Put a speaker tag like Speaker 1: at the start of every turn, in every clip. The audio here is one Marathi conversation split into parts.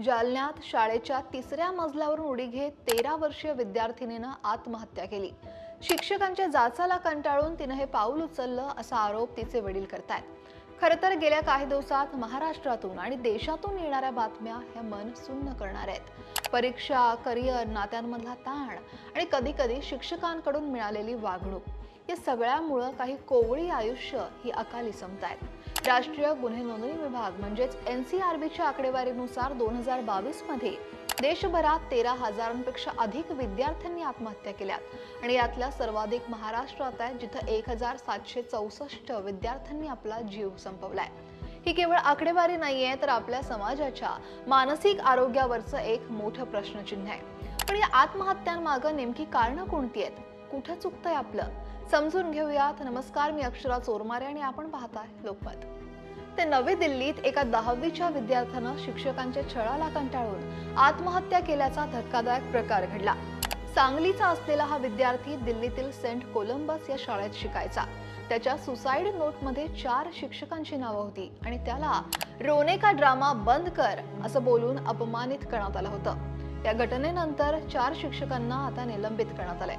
Speaker 1: जालन्यात शाळेच्या तिसऱ्या मजल्यावरून उडी घेत तेरा वर्षीय विद्यार्थिनीनं आत्महत्या केली. शिक्षकांच्या जाचाला कंटाळून तिनं हे पाऊल उचललं असा आरोप तिचे वडील करतायत. खरं तर गेल्या काही दिवसात महाराष्ट्रातून आणि देशातून येणाऱ्या बातम्या ह्या मन सुन्न करणार आहेत. परीक्षा करिअर नात्यांमधला ताण आणि कधी कधी शिक्षकांकडून मिळालेली वागणूक या सगळ्यामुळं काही कोवळी आयुष्य ही अकाली संपतायत. राष्ट्रीय गुन्हे नोंदणी विभाग म्हणजेच एन सी आर बीच्या आकडेवारीनुसार दोन हजार बावीसमध्ये देशभरात तेरा हजारांपेक्षा अधिक विद्यार्थ्यांनी आत्महत्या केल्यात. आणि यातल्या सर्वाधिक महाराष्ट्रात आहे जिथं एक हजार सातशे चौसष्ट विद्यार्थ्यांनी आपला जीव संपवलाय. ही केवळ आकडेवारी नाहीये तर आपल्या समाजाच्या मानसिक आरोग्यावरचं एक मोठं प्रश्नचिन्ह आहे. पण या आत्महत्यांमागं नेमकी कारणं कोणती आहेत? कुठं चुकतंय आपलं? समजून घेऊयात नमस्कार मी अक्षरा चोरमारे आणि आपण पाहताय लोकमत. ते नवी दिल्लीत एका दहावीच्या विद्यार्थ्यानं शिक्षकांच्या छळाला कंटाळून आत्महत्या केल्याचा धक्कादायक प्रकार घडला. सांगलीचा असलेला हा विद्यार्थी दिल्लीतील सेंट कोलंबस या शाळेत शिकायचा. त्याच्या सुसाईड नोटमध्ये चार शिक्षकांची नावं होती आणि त्याला रोने का ड्रामा बंद कर असं बोलून अपमानित करण्यात आलं होतं. या घटनेनंतर चार शिक्षकांना आता निलंबित करण्यात आलंय.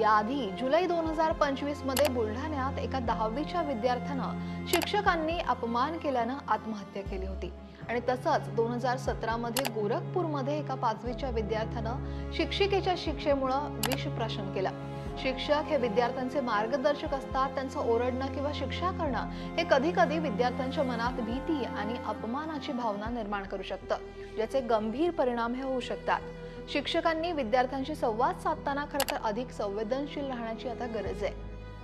Speaker 1: याआधी जुलै दोन हजार पंचवीसमध्ये बुलढाण्यात एका दहावीच्या विद्यार्थ्यानं शिक्षकांनी अपमान केल्यानं आत्महत्या केली होती. आणि तसंच दोन हजार सतरा मध्ये गोरखपूरमध्ये एका पाचवीच्या विद्यार्थ्यानं शिक्षिकेच्या शिक्षेमुळं विष प्रशन केलं. शिक्षक हे विद्यार्थ्यांचे मार्गदर्शक असतात त्यांचं ओरडणं किंवा शिक्षा करणं हे कधी कधी विद्यार्थ्यांच्या मनात भीती आणि अपमानाची भावना निर्माण करू शकतं ज्याचे गंभीर परिणाम हे होऊ शकतात. शिक्षकांनी विद्यार्थ्यांशी संवाद साधताना खरं तर अधिक संवेदनशील राहण्याची आता गरज आहे.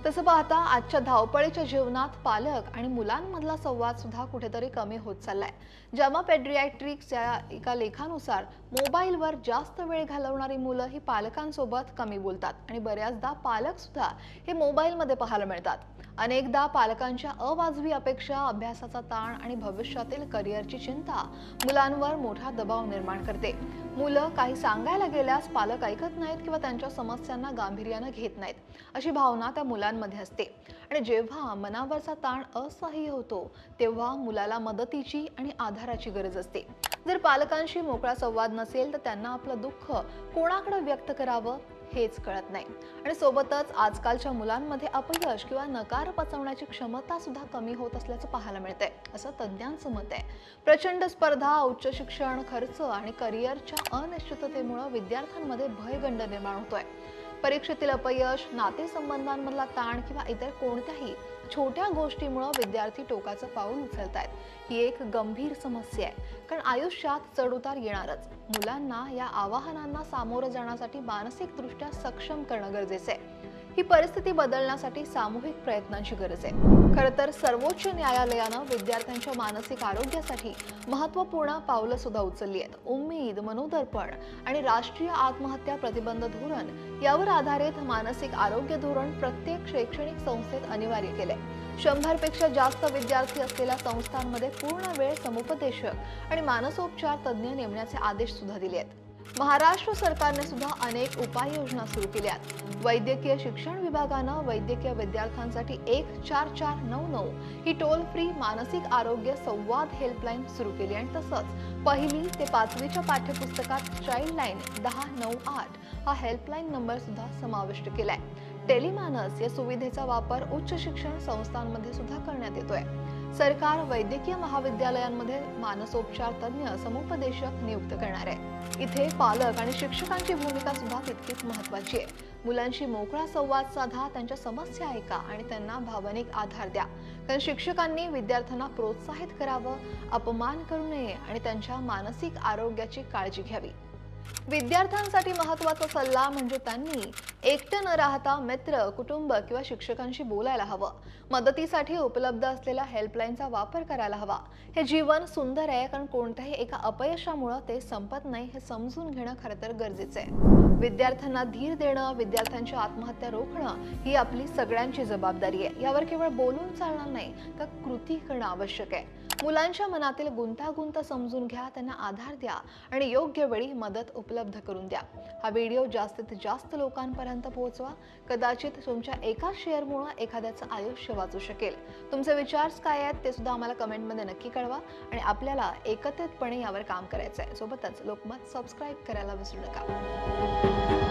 Speaker 1: तसं पाहता आजच्या धावपळीच्या जीवनात पालक आणि मुलांमधला संवाद सुद्धा कुठेतरी कमी होत चाललाय. जमा पेड्रियाट्रिक्स या एका लेखानुसार मोबाईलवर जास्त वेळ घालवणारी मुलं ही पालकांसोबत कमी बोलतात आणि बऱ्याचदा पालक सुद्धा हे मोबाईलमध्ये पाहायला मिळतात. अनेकदा पालकांच्या अवाजवी अपेक्षा अभ्यासाचा ताण आणि भविष्यातील करिअरची चिंता मुलांवर मोठा दबाव निर्माण करते. मुलं काही सांगायला गेल्यास पालक ऐकत नाहीत किंवा त्यांच्या समस्यांना गांभीर्यानं घेत नाहीत. अशी भावना त्या मुलांमध्ये असते. आणि जेव्हा मनावरचा ताण असह्य होतो तेव्हा मुलाला मदतीची आणि आधाराची गरज असते. जर पालकांशी मोकळा संवाद नसेल तर त्यांना आपलं दुःख कोणाकडे व्यक्त करावं हेच कळत नाही. आणि सोबतच आजकालच्या मुलांमध्ये अपयश किंवा नकार पचवण्याची क्षमता सुद्धा कमी होत असल्याचं पाहायला मिळतंय असं तज्ज्ञांचं मत आहे. प्रचंड स्पर्धा उच्च शिक्षण खर्च आणि करिअरच्या अनिश्चिततेमुळे विद्यार्थ्यांमध्ये भयगंड निर्माण होतोय. परीक्षेतील अपयश नातेसंबंधांमधला ताण किंवा इतर कोणत्याही छोट्या गोष्टीमुळं विद्यार्थी टोकाचं पाऊल उचलत आहेत ही एक गंभीर समस्या आहे. कारण आयुष्यात चढउतार येणारच. मुलांना या आवाहनांना सामोरं जाण्यासाठी मानसिकदृष्ट्या सक्षम करणं गरजेचं आहे. ही परिस्थिती बदलण्यासाठी सामूहिक प्रयत्नांची गरज आहे. खरं तर सर्वोच्च न्यायालयानं विद्यार्थ्यांच्या मानसिक आरोग्यासाठी महत्त्वपूर्ण पावलं सुद्धा उचलली आहेत. उम्मीद मनोदर्पण आणि राष्ट्रीय आत्महत्या प्रतिबंध धोरण यावर आधारित मानसिक आरोग्य धोरण प्रत्येक शैक्षणिक संस्थेत अनिवार्य केलंय. शंभरपेक्षा जास्त विद्यार्थी असलेल्या संस्थांमध्ये पूर्ण वेळ समुपदेशक आणि मानसोपचार तज्ज्ञ नेमण्याचे आदेश सुद्धा दिले आहेत. महाराष्ट्र सरकारने सुद्धा अनेक उपाययोजना सुरू केल्या वैद्यकीय शिक्षण विभागानं वैद्यकीय विद्यार्थ्यांसाठी एक चार चार नऊ नऊ ही टोल फ्री मानसिक आरोग्य संवाद हेल्पलाईन सुरू केली आणि तसंच पहिली ते पाचवीच्या पाठ्यपुस्तकात चाइल्ड लाईन दहा नऊ आठ हा हेल्पलाईन नंबर सुद्धा समाविष्ट केलाय. टेलिमानस या सुविधेचा वापर उच्च शिक्षण संस्थांमध्ये सुद्धा करण्यात येतोय. सरकार वैद्यकीय महाविद्यालयांमध्ये मानसोपचार तज्ज्ञ समुपदेशक नियुक्त करणार आहे. इथे पालक आणि शिक्षकांची भूमिका सुद्धा तितकीच महत्वाची आहे. मुलांशी मोकळा संवाद साधा त्यांच्या समस्या ऐका आणि त्यांना भावनिक आधार द्या. कारण शिक्षकांनी विद्यार्थ्यांना प्रोत्साहित करावं अपमान करू नये आणि त्यांच्या मानसिक आरोग्याची काळजी घ्यावी. विद्यार्थ्यांसाठी महत्त्वाचा सल्ला म्हणजे त्यांनी एकटं न राहता मित्र कुटुंब किंवा शिक्षकांशी बोलायला हवं. मदतीसाठी उपलब्ध असलेल्या हेल्पलाईनचा वापर करायला हवा. हे जीवन सुंदर आहे कारण कोणत्याही एका अपयशामुळं ते संपत नाही हे समजून घेणं खरं तर गरजेचं आहे. विद्यार्थ्यांना धीर देणं विद्यार्थ्यांची आत्महत्या रोखणं ही आपली सगळ्यांची जबाबदारी आहे. यावर केवळ बोलून चालणार नाही तर कृती करणं आवश्यक आहे. मुलांच्या मनातील गुंतागुंत समजून घ्या त्यांना आधार द्या आणि योग्य वेळी मदत उपलब्ध करून द्या. हा व्हिडिओ जास्तीत जास्त लोकांपर्यंत लोकांपर्यंत पोहोचवा. कदाचित तुमच्या एका शेअरमुळे एखाद्याचं आयुष्य वाचू शकेल. तुमचे विचार्स काय आहेत ते सुद्धा आम्हाला कमेंटमध्ये नक्की कळवा आणि आपल्याला एकत्रितपणे यावर काम करायचं आहे सोबतच लोकमत सबस्क्राईब करायला विसरू नका.